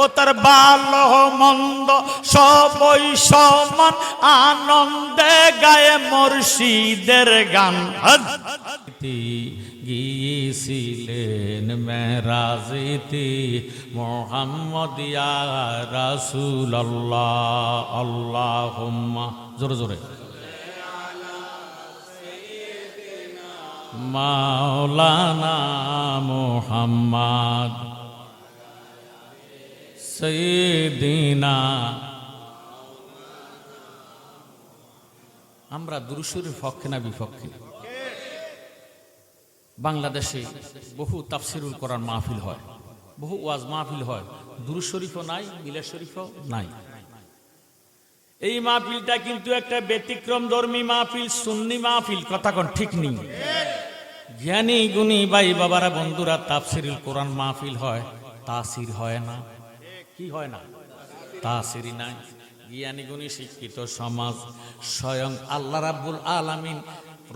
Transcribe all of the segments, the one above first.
ও তার ভালো মন্দ, সবই সমান, আনন্দে গায়ে মুর্শিদের গান। গিয়েছিলেন মেরাজিতি, মোহাম্মদ ইয়া রাসূল আল্লাহ আল্লাহুম্মা, জোরে জোরে। মাওলানা মোহাম্মদ সৈদিনা। আমরা দুরুসুরের পক্ষে না বিপক্ষে বাংলাদেশে বহু তাফসিরুল কোরআন মাহফিল হয়, বহু ওয়াজ মাহফিল হয়। দুরু শরীফও নাই মিলাদ শরীফও নাই। এই মাহফিলটা কিন্তু একটা ব্যতিক্রম ধর্মী মাহফিল, সুন্নি মাহফিল, কথা কোন ঠিক নেই। জ্ঞানী গুণী বাই বাবারা বন্ধুরা, তাফসিরুল কোরআন মাহফিল হয়, তাসির হয় না। কি হয় না? তাসিরি নাই। জ্ঞানী গুণী শিক্ষিত সমাজ স্বয়ং আল্লাহ রাব্বুল আলামিন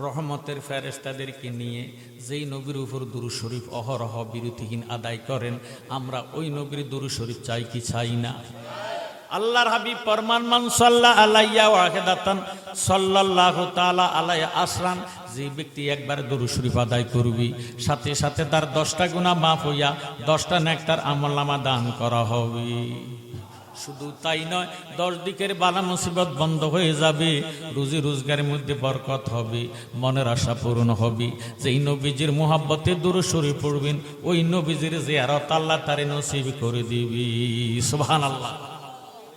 রহমতের ফেরেস্তাদেরকে নিয়ে যেই নবীর উপর দুরু শরীফ অহরহ বিরতিহীন আদায় করেন, আমরা ওই নবীর দুরু শরীফ চাই কি চাই না? আল্লাহর হাবিব ফরমান মান সাল্লাহ আলাইয়া ওয়াহিদাতান সাল্লাল্লাহু তাআলা আলাইহি আসরান যে ব্যক্তি একবার দরুদ শরীফ আদায় করবি, সাথে সাথে তার দশটা গুণা মাফ হইয়া দশটা নেকটার আমলনামা দান করা হবে। শুধু তাই নয়, দশ দিকের বালা মুসিবত বন্ধ হয়ে যাবে, রুজি রোজগারের মধ্যে বরকত হবে, মনের আশা পূরণ হবে। যেই নবীজির মোহাব্বতে দূরে সরে পড়বেন, ওই নবীজির জিয়ারত আল্লাহ তারে নসিব করে দিবি। সুবহান আল্লাহ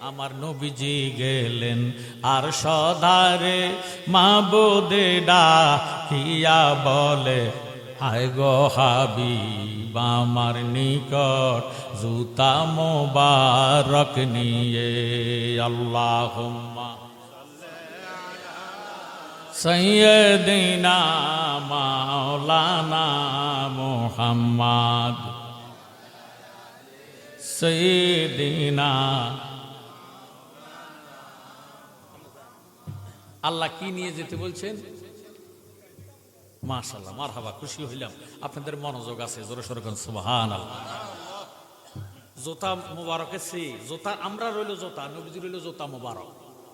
আমার নবীজি গেলেন। আর সদারে মা বোদে ডাকিয়া বলে আয় গো হাবিব, আমার নিকট জুতা মোবারক নিয়ে আল্লাহ সৈয়দিনা মাওলানা মোহাম্মদ সৈয়দিনা আল্লাহ কি নিয়ে যেতে বলছেন? মাশাল্লাহ মার হাবা খুশি হইলাম। আপনাদের মনোযোগ আছে, জোরে সরকার সুবাহান জোতা মোবারকের সে, জোতা আমরা রইল জোতা নবীজি রইল জোতা মোবারক।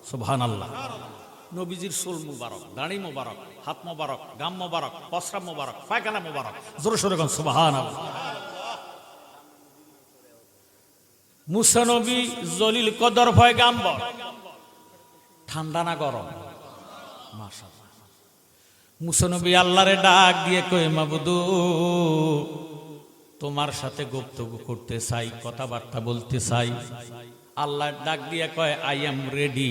সুবহান আল্লাহ নবীজির সোল মুবারক, দাড়ি মোবারক, হাত মোবারক, গাম মোবারক, পসরা মোবারক, পায়খানা মোবারক, জোরে সরকার সুবাহান আল্লাহ মুসানবী জলিল কদর ভয় গাম্বর। ঠান্ডা না গরম? মুসনবী আল্লাহরে ডাক দিয়ে কই মাবুদু, তোমার সাথে বক্তব্য করতে চাই, কথাবার্তা বলতে চাই। আল্লাহ ডাক দিয়ে কয়, আই এম রেডি,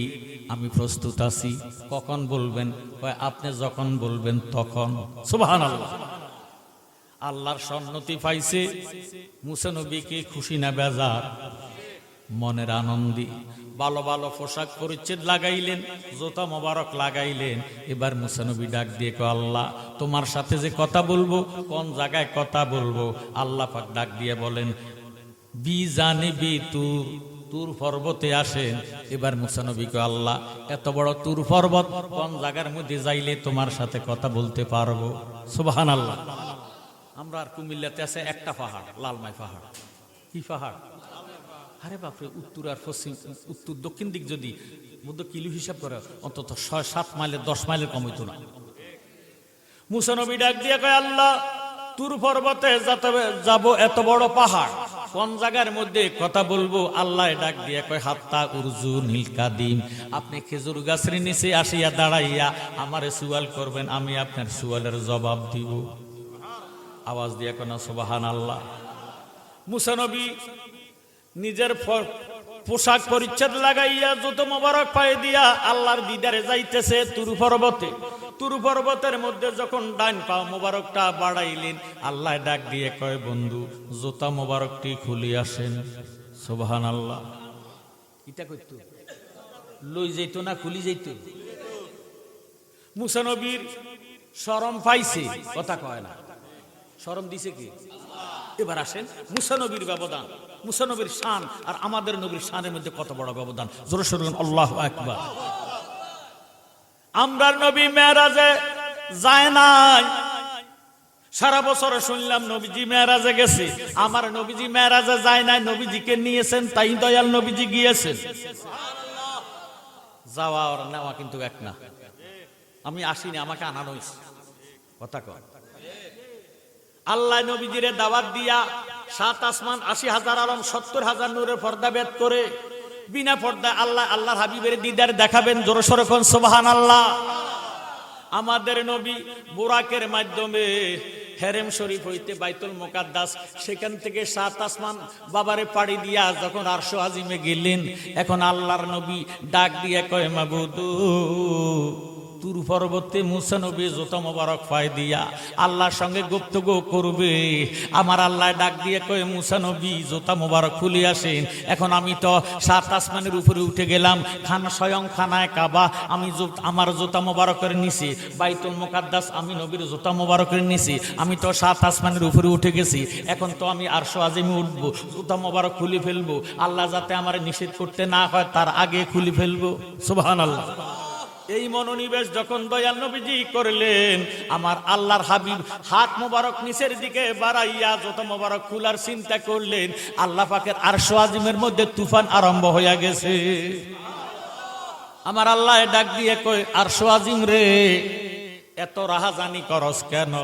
আমি প্রস্তুত আছি। কখন বলবেন? কয়, আপনি যখন বলবেন তখন। সুবহান আল্লাহ আল্লাহর সন্নতি পাইছে। মুসানবীকে খুশি না বেজার, মনের আনন্দী ভালো ভালো পোশাক পরিচ্ছেদ লাগাইলেন, জোতা মোবারক লাগাইলেন। এবার মুসানবী ডাক দিয়ে কো আল্লাহ, তোমার সাথে যে কথা বলব, কোন জায়গায় কথা বলব? আল্লাহ পাক ডাক দিয়ে বলেন, বি জানিবি তুর তুর পর্বতে আসেন। এবার মুসানবী কো আল্লাহ, এত বড় তুর পর্বত, কোন জায়গার মধ্যে যাইলে তোমার সাথে কথা বলতে পারব? সুবাহান আল্লাহ আমরা আর কুমিল্লাতে আছে একটা পাহাড়, লালমাই পাহাড়। কি পাহাড়? আরে বাপরে, উত্তর আর পশ্চিম, উত্তর দক্ষিণ দিক যদি মধ্য কিলো হিসাব করে, অন্তত ছয়, সাত মাইলের দশ মাইলের কম হইতো না। মুসানবী ডাক দিয়ে কয়, আল্লাহ, তুর পর্বতে যাব এত বড় পাহাড়, কোন জায়গার মধ্যে কথা বলব? আল্লাহ ডাক দিয়ে কয়, হাত্তা উরজু নীলকাদিম আপনি খেজুর গাছের নিচে আসিয়া দাঁড়াইয়া আমারে সুয়াল করবেন, আমি আপনার সুয়ালের জবাব দিব। আওয়াজ দিয়ে কোন সোবাহান আল্লাহ মুসানবী নিজের পোশাক পরিচ্ছদ লাগাইয়া যত মোবারক পায়ে দিয়া আল্লাহর দিদারে যাইতেছে তুরু পর্বতে। তুরু পর্বতের মধ্যে যখন ডাইন পাও মোবারকটা বাড়াইলেন আল্লাহ ডাক দিয়ে কয় বন্ধু জোতা মোবারকটি খুলি আসেন। সোবাহান আল্লাহ এটা করতো লই যাইতো না খুলি যাইতো? মুসানবীর শরম পাইছে কথা কয় না। শরম দিছে কি? এবার আসেন মুসানবীর ব্যবধান মুসানবীর শান আর আমাদের নবীর শানের মধ্যে কত বড় ব্যবধান? জোরে সরুন আল্লাহ একবার আমরা নবী মেরাজে যায় নাই। সারা বছর শুনলাম, নবীজি মেয়ারাজে গেছে। আমার নবীজি মেয়ারাজে যায় নাই, নবীজিকে নিয়েছেন, তাই দয়াল নবীজি গিয়েছেন। যাওয়া আর নেওয়া কিন্তু এক না। আমি আসিনি, আমাকে আনানো কথা কয়। আল্লাহ নবীজিরে দাওয়াত দিয়া সাত আসমান আশি হাজার আলম, সত্তর হাজার নূরের পর্দা বেদ করে বিনা পর্দা আল্লাহ, আল্লাহর হাবিবের দিদার দেখাবেন, জোর সরকন সোবাহান আল্লাহ আমাদের নবী বোরাকের মাধ্যমে হেরেম শরীফ হইতে বাইতুল মোকাদ্দাস সেখান থেকে সাত আসমান বাবারে পাড়ি দিয়া যখন আরশো আজিমে গেলেন, এখন আল্লাহর নবী ডাক দিয়ে কয় মাবুদু তুর পরবর্তী মুসা নবী জোতা মোবারক ফাই দিয়া আল্লাহর সঙ্গে গুপ্তগো করবে। আমার আল্লাহ ডাক দিয়ে কয়ে, মুসা নবী, জোতা মোবারক খুলে আসেন। এখন আমি তো সাত আসমানের উপরে উঠে গেলাম। খান স্বয়ং খানায় কাবা। আমি আমার জোতা মোবারকের নিচে। বাইতুল মোকাদ্দাস আমি নবীর জোতা মোবারকের নিচে। আমি তো সাত আসমানের উপরে উঠে গেছি। এখন তো আমি আরশো আজিমে উঠবো। জোতা মোবারক খুলে ফেলব। আল্লাহ যাতে আমার নিষেধ করতে না হয়, তার আগে খুলে ফেলব। সুবহান আল্লাহ এই মনোনিবেশ যখন দয়াল নবীজি করলেন, আমার আল্লাহর হাবিব হাত মোবারক নিচের দিকে বাড়াইয়া যত মোবারক খোলার চিন্তা করলেন, আল্লাহ পাকের আরশো আজিমের মধ্যে তুফান আরম্ভ হইয়া গেছে। আমার আল্লাহ ডাক দিয়ে কয়, আরশো আজিম রে, এত রাহাজানি করস কেন?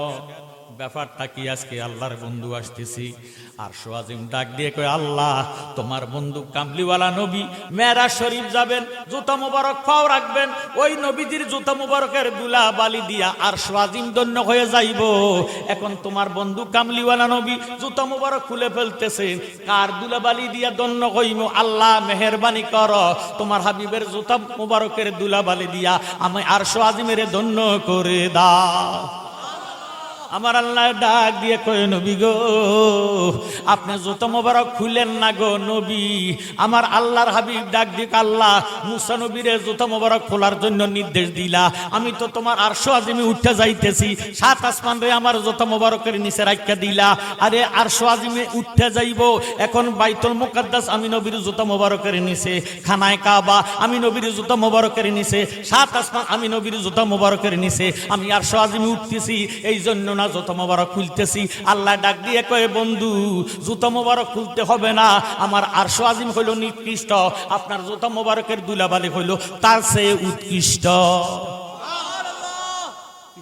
ব্যাপারটা কি? আজকে আল্লাহর বন্ধু আসতেছি। আর সোয়াজিম ডাক দিয়ে কয়, আল্লাহ, তোমার বন্ধু কামলিওয়ালা নবী মেরা শরীফ যাবেন, জুতা মুবারক পাও রাখবেন, ওই নবীজির জুতা মুবারকের দুলা বালি দিয়া আর সোয়াজিম দন্য হয়ে যাইব। এখন তোমার বন্ধু কামলিওয়ালা নবী জুতা মুবারক খুলে ফেলতেছেন কার দুলা বালি দিয়া দন্য হইম? আল্লাহ, মেহরবানি কর, তোমার হাবিবের জুতা মুবারকের দুলা বালি দিয়া আমি আর সোয়াজিমের দন্য করে দাও। আমার আল্লাহ ডাক দিয়ে কয়ে, নবী গো, আপনি যত মোবারক খুলেন না গো, নবী, আমার আল্লাহর হাবিব ডাক দিক আল্লাহ, মুসা নবীরে জুতো মোবারক খোলার জন্য নির্দেশ দিলা। আমি তো তোমার আরশো আজিমে উঠে যাইতেছি, সাত আসমান রে আমার জুতো মোবারকের নিচে রাখা দিলা। আরে, আরশো আজিমে উঠে যাইব। এখন বাইতুল মুকাদ্দাস, আমি নবীর জুতো মোবারকের নিচে। খানায় কাবা, আমি নবীর জুতো মোবারকের নিচে। সাত আসমান, আমি নবীর জুতো মোবারকের নিচে। আমি আরশো আজিমে উঠতেছি এই জন্য না জুতো মোবারক খুলতেছি। আল্লাহ ডাক দিয়ে কয়ে বন্ধু জুতো মোবারক খুলতে হবে না। আমার আরশো আজিম হইল নিকৃষ্ট। আপনার জুতো মোবারকের দুলাবালি হইল তার চেয়ে উৎকৃষ্ট।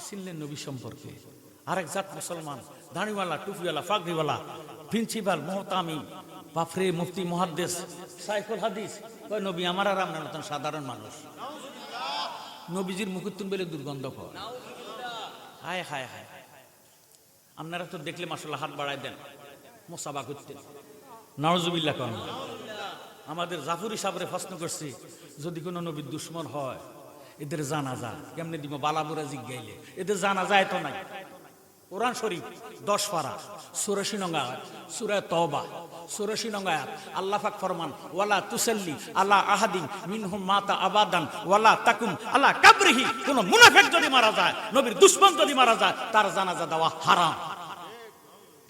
চিনলেন নবী সম্পর্কে? আরেক জাত মুসলমান দাড়িওয়ালা টুপিওয়ালা প্রিন্সিপাল মহতামি বাফরে মুফতি মহাদ্দেশ সাইফুল হাদিস। কয় নবী আমার আর আপনার মতন সাধারণ মানুষ। নবীজির মুখুত্তুন বেলে দুর্গন্ধ কর হায় হায় হায়। আপনারা তো দেখলে মাসাল্লাহ হাত বাড়ায় দেন মোসাবা করতেন। নওয়াজুবিল্লাহ কন। আমাদের জাফুরি সাবরে প্রশ্ন করছি, যদি কোনো নবীর দুশ্মন হয়, এদের জানা যা কেমনে দিব? বালাবুরা জিজ্ঞাইলে, এদের জানা যায় তো নাই। কোরআন শরীফ, দশ পারা। সুরাশি নঙ্গা সুরা তবা সুরাশি আল্লাহ পাক ফরমান, ওয়ালা আল্লাহ আহাদিন মিনহুম মাতা আবাদান, ওয়ালা তাকুম আল্লাহ কাবরিহি। কোন যদি মারা যায়, নবীর দুশ্মন যদি মারা যায়, তার জানাজা দেওয়া হারাম।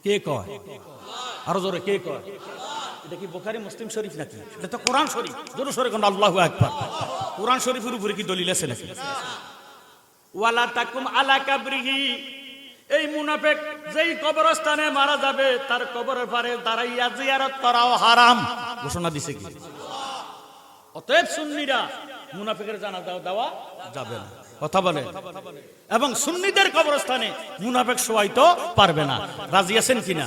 কে কয়? আরও জোরে, কে কয়? এটা কি বোখারি মুসলিম শরীফ নাকি? এটা তো কোরআন শরীফ। জোরে সরে কোন আল্লাহ একবার কোরআন শরীফের উপরে কি দলিল আছে নাকি? ওয়ালা তাকুম আলা কাবরিহি। এই মুনাফেক যেই কবরস্থানে মারা যাবে, তার কবরের পারে দাঁড়াইয়া জিয়ারত করাও হারাম। ঘোষণা দিছে কি? অতএব সুন্নিরা মুনাফিকের জানা দাও দেওয়া যাবে না। কথা বলে? এবং সুন্নিদের কবরস্থানে মুনাফেক শোয়াইতো পারবে না। রাজি আছেন কিনা?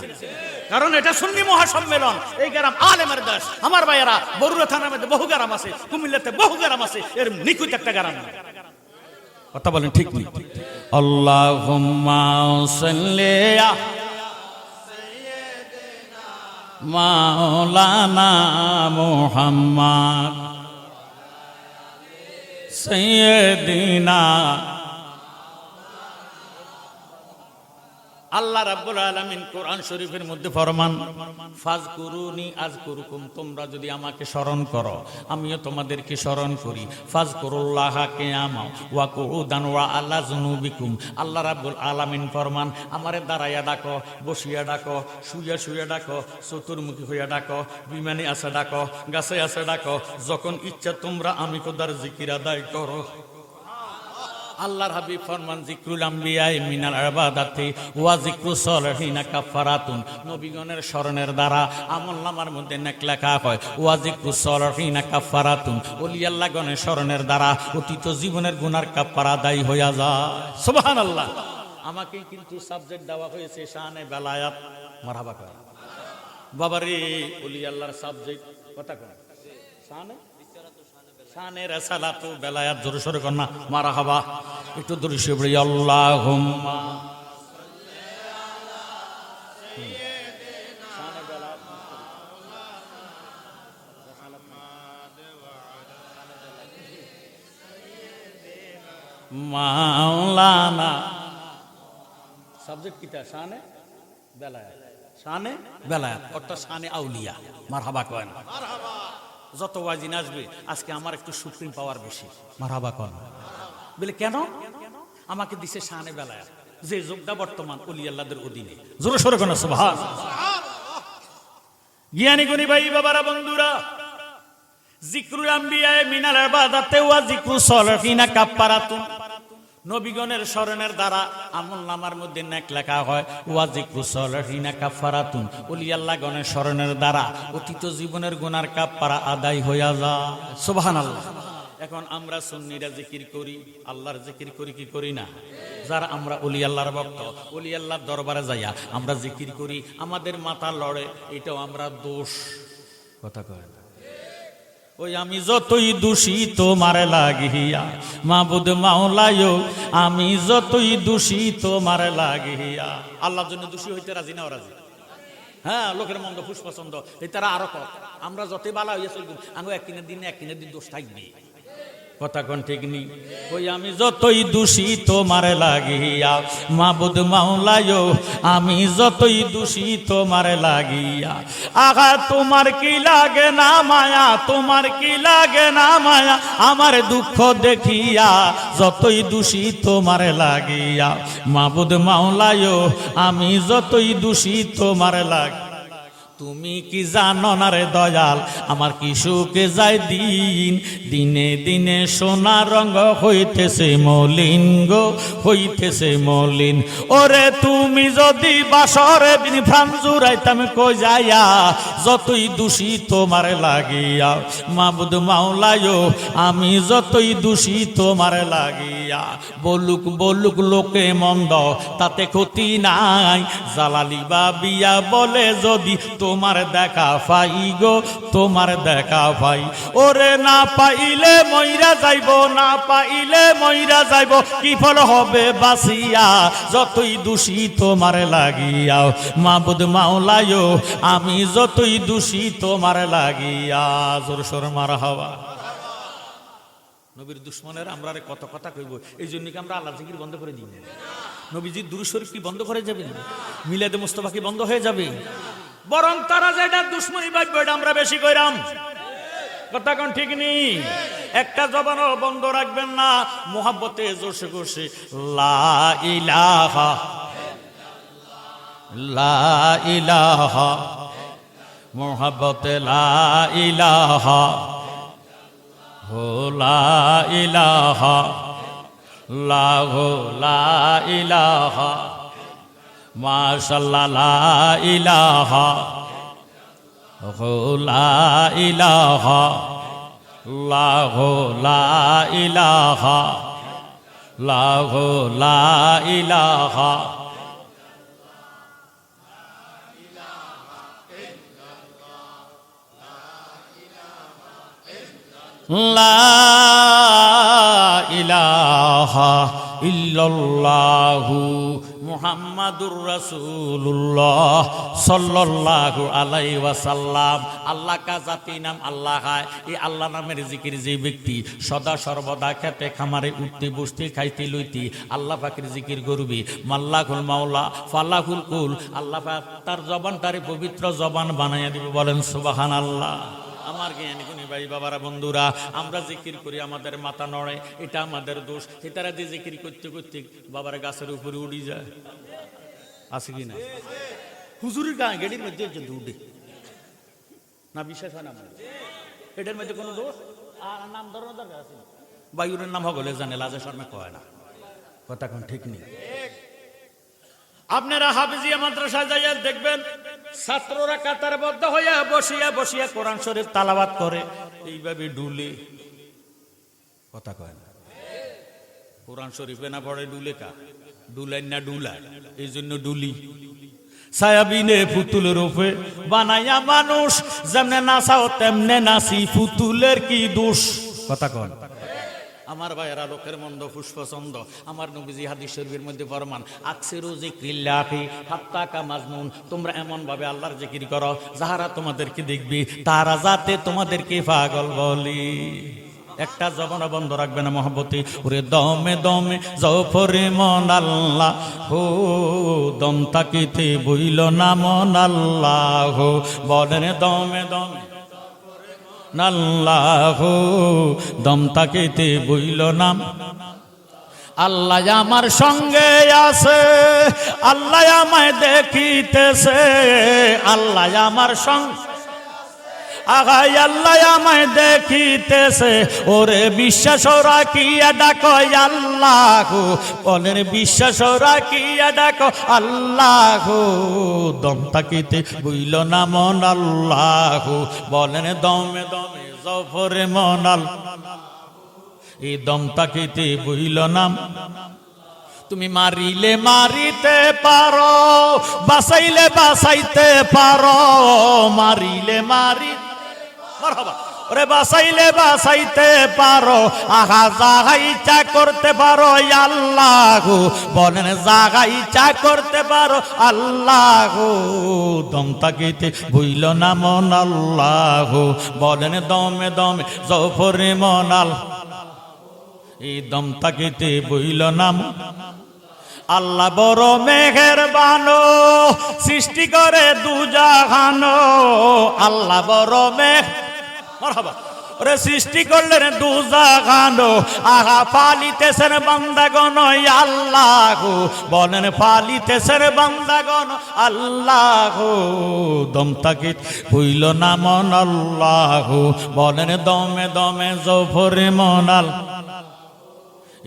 কারণ এটা সুন্নি মহাসম্মেলন। এই গ্রাম আলেমের দেশ। আমার ভাইয়েরা, বরুড়া থানার মধ্যে বহু গ্রাম আছে, কুমিল্লাতে বহু গ্রাম আছে। এর নিখুঁত একটা গ্রাম কথা বলেন ঠিক নেই। মাওলানা মুহাম্মদ সাইয়্যিদিনা আল্লাহ রাব্বুল আলামিন কোরআন শরীফের মধ্যে ফরমান, ফাজকুরুনি আজকুরুকুম তোমরা যদি আমাকে স্মরণ করো, আমিও তোমাদেরকে স্মরণ করি। ফাজকুরুল্লাহ কিয়ামা ওয়া কুউদান ওয়া আলা জুনুবিকুম আল্লাহ রাব্বুল আলামিন ফরমান, আমারে দাঁড়াইয়া ডাকো, বসিয়া ডাকো, শুইয়া শুইয়া ডাকো, চতুর্মুখী হইয়া ডাকো, বিমানে আছে ডাকো, গাছে আছে ডাকো, যখন ইচ্ছা তোমরা আমি খোদার জিকির আদায় করো। আল্লাহর হাবিব ফরমান জিক্রুল আম্বিয়াই মিনাল আবাদাতি ওয়া জিক্রু সলহিনা কাফারাতুন নবীগণের স্মরণের দ্বারা আমল নামার মধ্যে নেক লেখা হয়, ওয়া জিক্রু সলহিনা কাফারাতুন ওলি আল্লাহ গণের স্মরণের দ্বারা অতীত জীবনের গুনার কাফারা দায়ী হইয়া যায়। সুবহানাল্লাহ। আমাকে কিন্তু সাবজেক্ট দেওয়া হয়েছে শানে বেলায়াত। মারহাবা কর। বাবারে ওলি আল্লাহর সাবজেক্ট কথা কর শানে? রেসালাতু বেলায়াত জোরে সোরে মারা হাবা একটু দূরে শুয়ে পড়ি আল্লাহুম্মা। মাওলানা। সাবজেক্ট কিটা? শানে? বেলায়াত। শানে? বেলায়াত। অর্থাৎ শানে আউলিয়া। মারহাবা কয় না? যত ওয়াজিন আসবে, আজকে আমার একটু সুপ্রিম পাওয়ার বেশি। মারাবা কন। বলে, কেন? আমাকে দিছে সানে বেলায়। যে যোগটা বর্তমান অলি আল্লাহদের অধীনে। জোরে সরে কোন, সুবহান। জ্ঞানী গুণী ইবাদাতে ওয়া জিক্রু সলফিনা কাফারাতুন নবীগণের স্মরণের দ্বারা আমল নামার মধ্যে নেক লেখা হয় ওয়া জিক্রু সলিহিনা কাফারাতুন ওলি আল্লাহ গণের স্মরণের দ্বারা অতীত জীবনের গুনার কাফারা আদায় হইয়া যায়। সুবহানাল্লাহ। এখন আমরা সুন্নিরা জিকির করি, আল্লাহর জিকির করি কি করি না? যারা আমরা অলি আল্লাহর ভক্ত, অলি আল্লাহর দরবারে যাইয়া আমরা জিকির করি, আমাদের মাথা লড়ে, এটাও আমরা দোষ। কথা কয় ওই আমি যতই দোষী তোমার লাগিয়া, মাবুদ মাওলায়ও আমি যতই দোষী তোমার লাগিয়া। আল্লাহর জন্য দোষী হইতে রাজি না, রাজি। হ্যাঁ লোকের মন্দ পুষ্পছন্দ পছন্দ এই তারা আরও কত? আমরা যতই বালা হইয়া চলব আমি একদিনের দিন একদিনের দিন দোষ থাকবে কথা কোন ঠিক নেই? ওই আমি যতই দোষী তোমার লাগিয়া, মাবুদ মাওলায়ো, আমি যতই দোষী তোমার লাগিয়া। আগা তোমার কি লাগে না মায়া? তোমার কি লাগে না মায়া? আমার দুঃখ দেখিয়া যতই দোষী তোমার লাগিয়া, মাবুদ মাওলায়ো, আমি যতই দোষী তোমার লাগি তুমি কি জানো না রে দয়াল? আমার কি সুখে যায় দিন? দিনে দিনে সোনা রঙ হইতেছে মলিন গো, হইতেছে মলিন। ওরে তুমি যদি বাসরে দিন ফ্রান জুড়াইতাম কই যাইয়া, যতই দোষী তোমার লাগিয়া। মাবুদ মাওলায়ো, আমি যতই দোষী তোমার লাগিয়া। বলুক বলুক লোকে মন্দ, তাতে ক্ষতি নাই। জালালি বাবিয়া বলে যদি তোমার দেখা পাই গো, তোমার দেখা পাই। ওরে না পাইলে ময়রা যাইব, না পাইলে ময়রা যাইব, কি ফল হবে বাসিয়া যতই দোষী তোমার লাগিয়া, মাবুদ মাওলায়ো, আমি যতই দোষী তোমার লাগিয়া। জোর সোর মার হওয়া। নবীর দুশ্মনের আমরা কত কথা কইব, এই জন্য কি আমরা আল্লাহ জিকির বন্ধ করে দিই? নবীজির দুরুশরীফ কি বন্ধ করে যাবে মিলাদে মুস্তফা কি বন্ধ হয়ে যাবে? বরং তারা যেটা দুশ্মনী ভাববে, এটা আমরা বেশি কইরাম। কথা ঠিক নেই একটা জবানও বন্ধ রাখবেন না। মোহাব্বতে জোশে গোশে। লা ইলাহা লা লা হো লা লা ইলাহা। মাশাল্লাহ ইলাহা লা ইলাহা লা লা ইলাহা লা লা ইলাহা। লা ইলাহা ইল্লাল্লাহু মুহাম্মাদুর রাসূলুল্লাহ সাল্লাল্লাহু আলাইহি ওয়াসাল্লাম। আল্লাহ কা জাতি নাম আল্লাহ হয়। এই আল্লাহ নামের জিকির যে ব্যক্তি সদা সর্বদা খেতে, খামারে উঠতে, বসতে, খাইতে, লইতে আল্লাহ পাকের জিকির করবে। মাল্লাহুল মাওলা ফাল্লাহুল কুল, আল্লাহ পাক তার জবানটারে পবিত্র জবান বানাইয়া দিবে বলেন সুবহানাল্লাহ। আমার জ্ঞানী গুণী ভাই বাবারা, বন্ধুরা, আমরা জিকির করি, আমাদের মাথা নড়ে, এটা আমাদের দোষ। এটারা দিয়ে জিকির করতে করতে বাবার গাছের উপরে উড়ি যায়। আছে কি না? হুজুরের গা গেড়ির মধ্যে যদি উঠে না, বিশ্বাস হয় না এটার মধ্যে কোনো দোষ? আর নাম ধরানো দরকার আছে। বায়ুরের নাম হগলে জানে, লাজে শর্মা কয় না। কথা কোন ঠিক নেই। আপনারা হাফিজিয়া মাদ্রাসায় যাইয়া দেখবেন, ছাত্ররা কাতারবদ্ধ হইয়া বসিয়া বসিয়া কোরআন শরীফ তালাবাত করে। এইভাবে ডুলে, কথা কয় না। কোরআন শরীফে না পড়ে ডুলে কা? ডুলাই না ডুলায় এই জন্য ডুলি। সায়াবিনে ফুতুলের উপরে বানাইয়া মানুষ, যেমনে নাচাও তেমনে নাচি ফুতুলের কি দোষ? কথা কন আমার ভাইয়েরা লোকের মন্দ পুষ্পচন্দ, আমার নবীজি হাদিস শরীফের মধ্যে ফরমান, আকসিরু জিক্রিল্লাহি হাত্তা কা মাজনুন তোমরা এমন ভাবে আল্লাহর জিকির করো, যাহারা তোমাদেরকে দেখবি, তারা যাতে তোমাদেরকে পাগল বলি। একটা জবান বন্ধ রাখবে না মহব্বতী, ওরে দমে দমে জফরে মন আল্লাহ হো দম তাকিতে বইল না মন আল্লাহ হো। বলেন, দমে দমে নাল্লাহ, দম তাকিতে বইল নাম আল্লাহ আমার সঙ্গে আছে, আল্লাহ আমায় দেখিতেছে, আল্লাহ আমার সঙ্গে আগাই আল্লাহ আমায় দেখিতেছে। ওরে বিশ্বাস রাখিয়া ডাকো আল্লাহ। বলেন, বিশ্বাস রাখিয়া ডাকো আল্লাহ। দম তাকিতে বুইল না মন আল্লাহ। বলেন, দমে দমে জফরে মন এই দম তাকিতে বুইল নাম তুমি মারিলে মারিতে পারো বাসাইলে বাসাইতে পারো। মারিলে ওরে বাসাইলে বাসাইতে পারো, আহা জাগাই চা করতে পারো, আল্লাহ বলেন জাগাই চা করতে পারো, আল্লাহ দম তাকিতে ভুইল না মন, আল্লাহ বলেন দমে দমে জফরে মন এই দম তাকিতে বইল নাম আল্লাহ বড় মেঘের বানো সৃষ্টি করে দুজাহানো আল্লাহ বড় মেঘ মারহাবা। সৃষ্টি করলেন দুজাহানো আহা, পালিতেছেন বান্দাগণ আল্লাহ। বলেন, পালিতেছেন বান্দাগণ, আল্লাহ। দম তাকিত হইল না মন আল্লাহ? বলেন, দমে দমে জফরে মন আল্লাহ।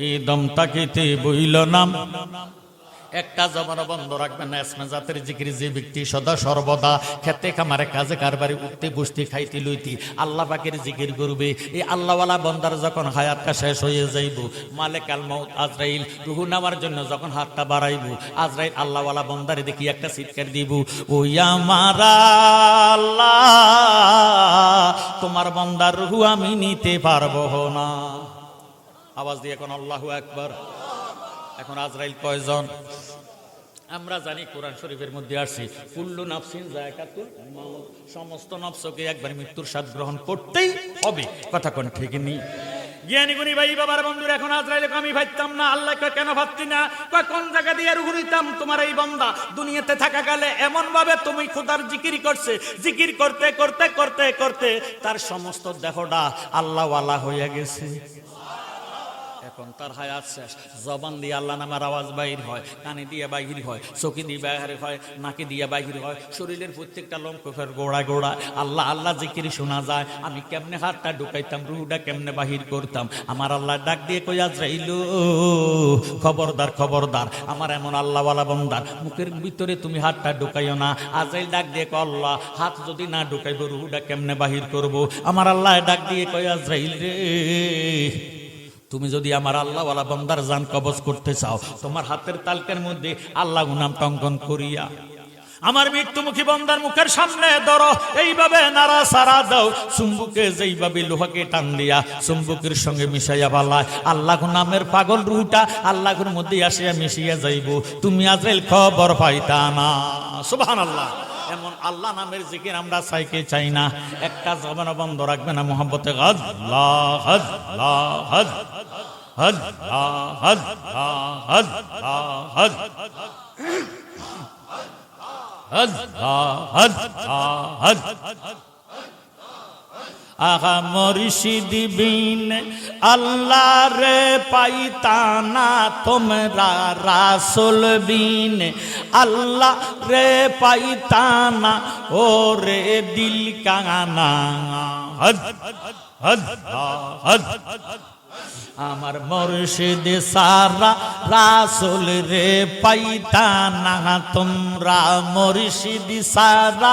এই দম তাকিতে বইল নাম একটা জমানো বন্ধ রাখবেন না, এসমে জাতের জিকির যে ব্যক্তি সদা সর্বদা খেতে খামারে, কাজে কারবারে, উঠতে বসতে, খাইতে লইতি আল্লাহ পাকের জিকির করবে। এই আল্লাহওয়ালা বন্দার যখন হায়াতটা শেষ হয়ে যাইব, মালেক আল মৌত আজরাইল রুহু নামার জন্য যখন হাতটা বাড়াইব, আজরাইল আল্লাহওয়ালা বন্দারে দেখি একটা চিৎকার দিব আমার আল্লাহ, তোমার বন্দার রুহু আমি নিতে পারব না। আওয়াজ দিয়ে এখন আল্লাহু একবার এখন আজরাইল কয়জন? আমরা জানি কোরআন শরীফের মধ্যে আসছি, কুল্লু নাফসিন জায়কাতুল সমস্ত নফসকে একবার মৃত্যুর স্বাদ গ্রহণ করতেই হবে, কথা কোন ঠিক নেই। জ্ঞানী ভাই বাবার বন্ধুরা, এখন আজরাইলে আমি ভাবতাম না আল্লাহকে কেন ভাবতি না? কোন জায়গা দিয়ে রুহু নিতাম? তোমার এই বন্দা, দুনিয়াতে থাকা গেলে এমন ভাবে তুমি খোদার জিকির করছে, জিকির করতে করতে করতে করতে, তার সমস্ত দেহটা আল্লাহওয়ালা হয়ে গেছে। এখন তার হায়াত শেষ। জবান দিয়ে আল্লাহ নামার আওয়াজ বাহির হয়, কানে দিয়ে বাহির হয়, চোখে দিয়ে বাহির হয়, নাকে দিয়ে বাহির হয়, শরীরের প্রত্যেকটা লম্ফের গোড়া গোড়া আল্লাহ আল্লাহ জিকির শোনা যায়, আমি কেমনে হাতটা ঢুকাইতাম, রুহুটা কেমনে বাহির করতাম? আমার আল্লাহ ডাক দিয়ে কই আজরাইল, খবরদার খবরদার, আমার এমন আল্লাহওয়ালা বন্দার, মুখের ভিতরে তুমি হাতটা ঢুকাইও না। আজরাইল ডাক দিয়ে আল্লাহ, হাত যদি না ঢুকাইব, রুহুটা কেমনে বাহির করব? আমার আল্লাহ ডাক দিয়ে কই আজরাইল রে তুমি যদি আমার আল্লাহওয়ালা বন্দার যান কবজ করতে চাও, তোমার হাতের তালকের মধ্যে আল্লাহ নাম টঙ্কন করিয়া। আমার মৃত্যুমুখী বন্দার মুখের সামনে ধরো, এইভাবে নারা সারা দাও। চুম্বুকে যেইভাবে লোহাকে টান দিয়া চুম্বুকের সঙ্গে মিশাইয়া বালায় আল্লাহ নামের পাগল রুটা আল্লাহর মধ্যে আসিয়া মিশিয়া যাইব। তুমি আজরাইল খবর পাইতা না। সুবহান আল্লাহ এমন আল্লাহ নামের জিকির আমরা চাইকে চাই না? একটা জবান বন্ধ রাখবে না মোহাম্মতে আল্লাহ আল্লাহ আল্লাহ আল্লাহ আল্লাহ আহা মরিষি বিন আল্লাহ রে পাইতানা তোমরা রাসুল বিন আল্লাহ রে পাইতানা ও রে দিল কাঙানা হদ হদ হদ আমার মুর্শিদ সারা রাসুল রে পাইতা না, তোমরা মুর্শিদ সারা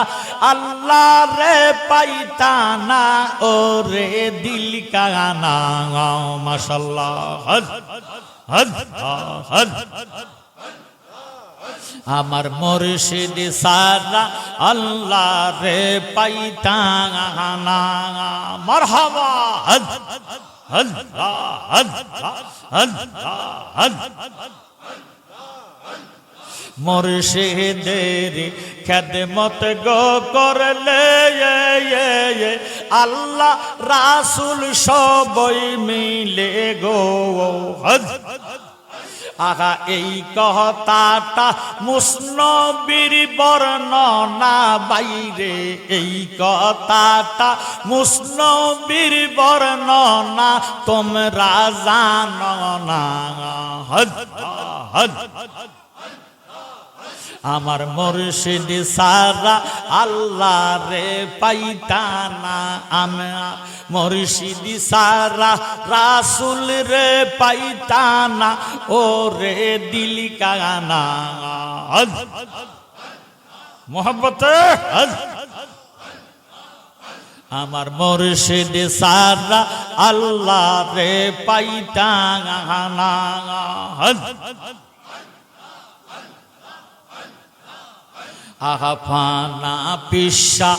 আল্লাহ রে পাইতা না ও রে দিল কানা হদ আমার মুর্শিদ সারা আল্লাহ রে পাইতা না, মারহাবা। মুর্শিদের খেদমত গো করলে আল্লাহ রাসুল সবই মিলে গো হদ আহা, এই কথাটা মুসনবীর বর্ণনা বাইরে। এই কথাটা মুসনবীর বর্ণনা তোমরা জানো না। হজ হদ। আমার মুর্শিদ সারা আল্লাহ রে পাইতানা আমি মুর্শিদ সারা রাসুল রে পাইতানা ও রে দিল কানা। মোহাম্মত আমার মুর্শিদ সারা আল্লাহ রে পাইতানা। আহা ফানা পিসা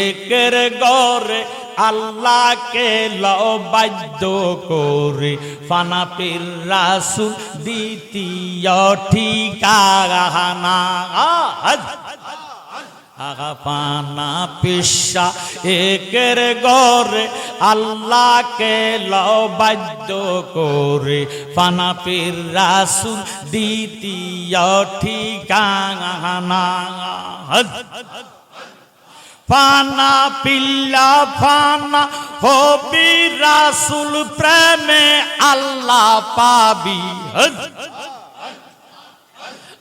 একের গরে আল্লাহকে লবাদ্য করে। ফানা পীর রাসুল দ্বিতীয় ঠিকানা। আগা পানা পিসা একের গরে আল্লাহকে লবাদ্য করে। পানা পীর রাসুল দ্বিতীয় ঠিকানা। পানা পিল্লা, ফানা হবি রাসুল, প্রেমে আল্লাহ পাবি।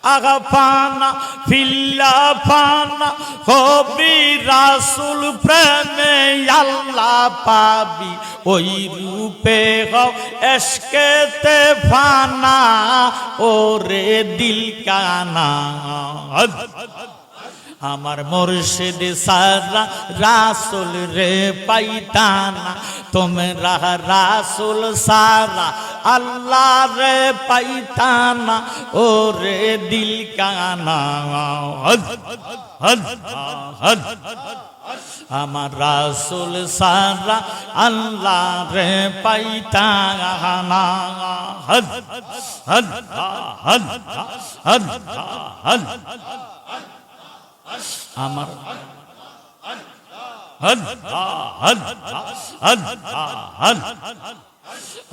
আগা ফানা ফিল্লা ফানা হবি রাসুল প্রেমে আল্লাহ পাবি, ওই রূপে হও এসকেতে ফানা, ওরে দিল কানা আমার মুর্শিদ সারা রাসুল রে পাইতানা, তোমরা রাসুল সারা আল্লাহ রে পাইতানা ও রে দিল কানা আমার রাসুল সারা আল্লাহ রে পাইতানা। হদ হদ হদ হদ হদ আমার হদ হদ হদ হদ।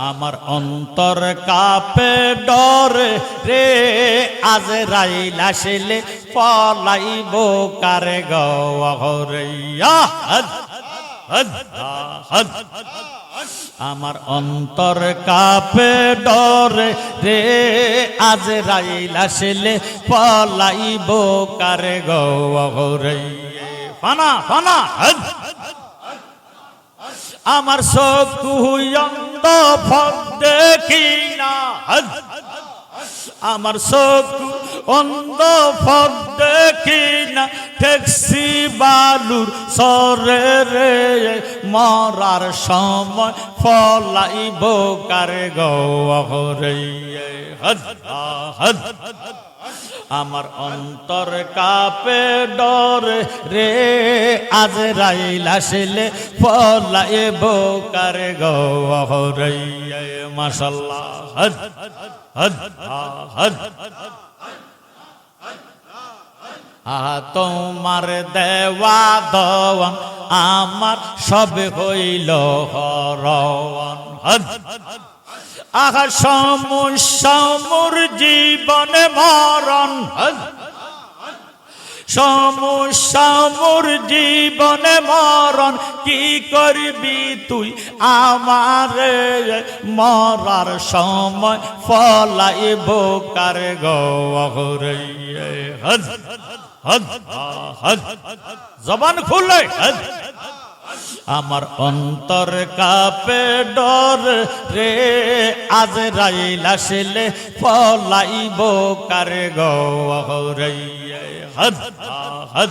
আমার অন্তর কাপে ডরে রে, আজ রাইল আসলে পলাইব কারে আমার অন্তর কাপে ডরে রে, আজ রাইল আসলে পলাইব কারে গহরইয়ে। ফানা ফানা আমার চকুয়ন্দ ফল দেখি না। আমার চকু অন্ধ ফল দেখি না। ট্যাক্সি বালুর সরে রে, মরার সময় ফলাইব কারে গরে হদ হদ আমার অন্তর কাপে ডর রে আজ রাইল আসলে পলায়ে বোকার গহরাইয়া মাসাল্লাহ হদ হদ হদ আহা তোমার দেওয়া দওয়ান আমার সব হইল হরওয়ান। আহা সমস্যা সমুর জীবনে মরণ। হদ। সমস্যা মোর জীবনে মরণ। কি করবি তুই আমার? মরার সময় ফলাইব কার গরে হদ। জবান খুলে। আমার অন্তর কাপে ডর রে, আজ রাইল আসলে পলাইব কার গৌরে হদ হদ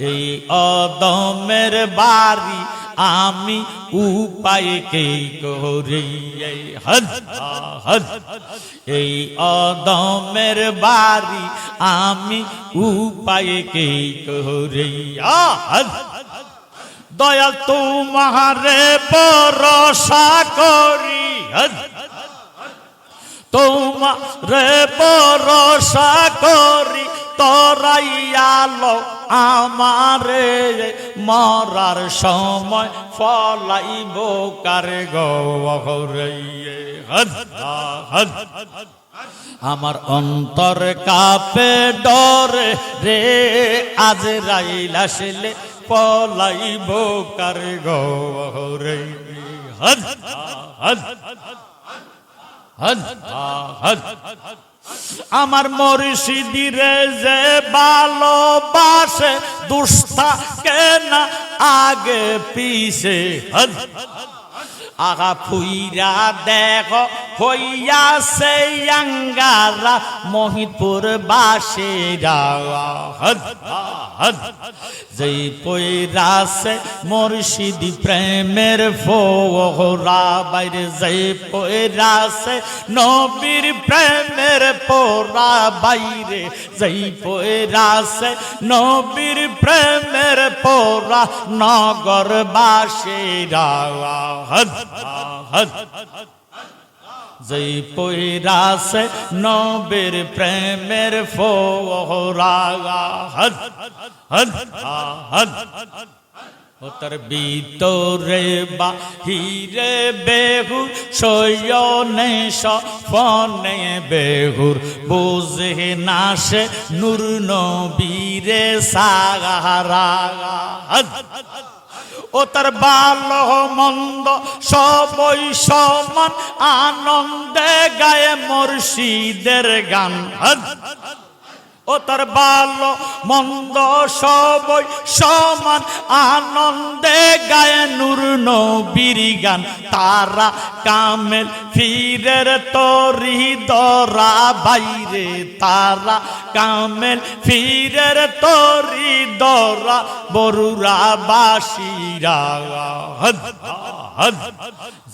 এই অদমের বাড়ি আমি উপায় কে করে এই অদমের বাড়ি আমি উপায় কে করে দয়াল তোমারে ভরসা করি। হদ তোমারে ভরসা করি। তরাইয়ালো আমারে মরার সময় ফলাইব কার গৌরে হদ হদ আমার অন্তর কাপে ডরে রে আজ রাইল আসলে পলাইব কার গৌরে হদ হদ হদ হদ আমার মরিষিদিরে যে ভালোবাসে দুস্তা কেনা আগে পিছে। আগা ফুইরা দেখো, হইয়াছে আঙ্গারা মোহিতপুর বাসেরা। যেই পয়রাছে মুর্শিদি প্রেমের ফোরা বাইরে যেই পয়রাছে নবীর প্রেমের পোরা, বাইরে যেই পয়রাছে নবীর প্রেমের পোরা নগর বাসেরা হদ যেই পৈরাসে নবীর প্রেমের ফোরাগা হদ হদ হদ ওতর ভিতরে বাহিরে বেহু সয়নে সপনে বেহুর বুঝে নাশে নূর নবীরে সাগারা হদ ও তার ভালো মন্দ সবই সমান আনন্দে গায়ে মুর্শিদের গান। ও তার ভালো মন্দ সবই সমান। আনন্দে গায়ে নূর নবীর গান। তারা কামেল ফিরের তরি দরা বাইরে। তারা কামেল ফিরের তরি দরা বরুরা বাসিরা।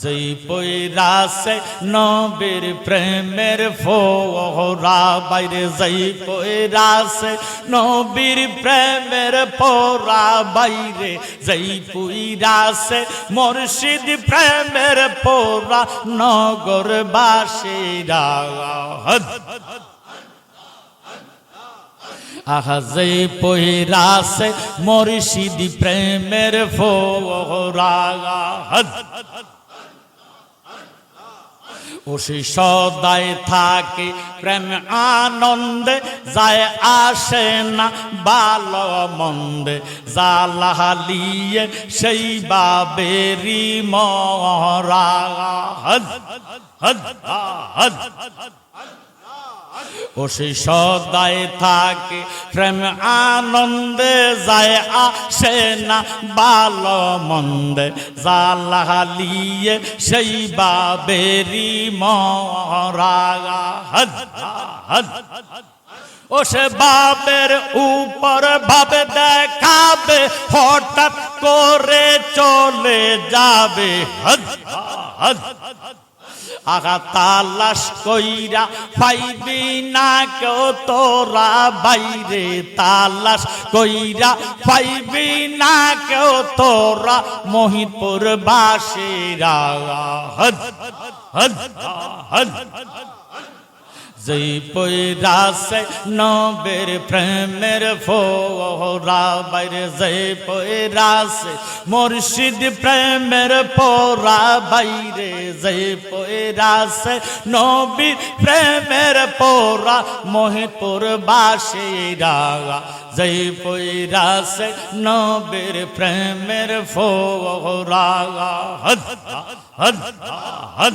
যেই পৈরাসে নবীর প্রেমের ফোরা বাইরে, যেই পৈরাসে নবীর প্রেমের পোরা বাইরে যেই পুইরাসে মুর্শিদ প্রেমের পোরা নগর বাসীরা হদ আহা পহিরাসে মরিষিদি প্রেমের ফোরাগা হদ সে সদায় থাকে প্রেম আনন্দে যায় আসে না বাল মন্দে জালাহালিয়ে সেই বাবেরি মরা হদ হদ হদ ও সে সদায় থাকে, প্রেম আনন্দে যায়, আসে না ভালো মন্দে। জালাহালিয়ে সেই বাবেরি মরা হদ ও সে বাবের উপর ভাবে দেখাবে, হঠাৎ করে চলে যাবে। হদ হদ আগা তালাশ কইরা পাইবি না কেউ তোরা বাইরে তালাশ কইরা পাইবি না কেউ তোরা মোহিতপুর বাসীরা হদ হদ হদ যেই পৈরাসে নবের প্রেমের ফোরা বাইরে যেই পৈরাসে মুর্শিদ প্রেমের পোরা বাইরে যেই পৈরাসে নবীর প্রেমের পোরা মোহিতপুর বাসীরা যেই পৈরাসে নবীর প্রেমের ফোরা হদ হদ হদ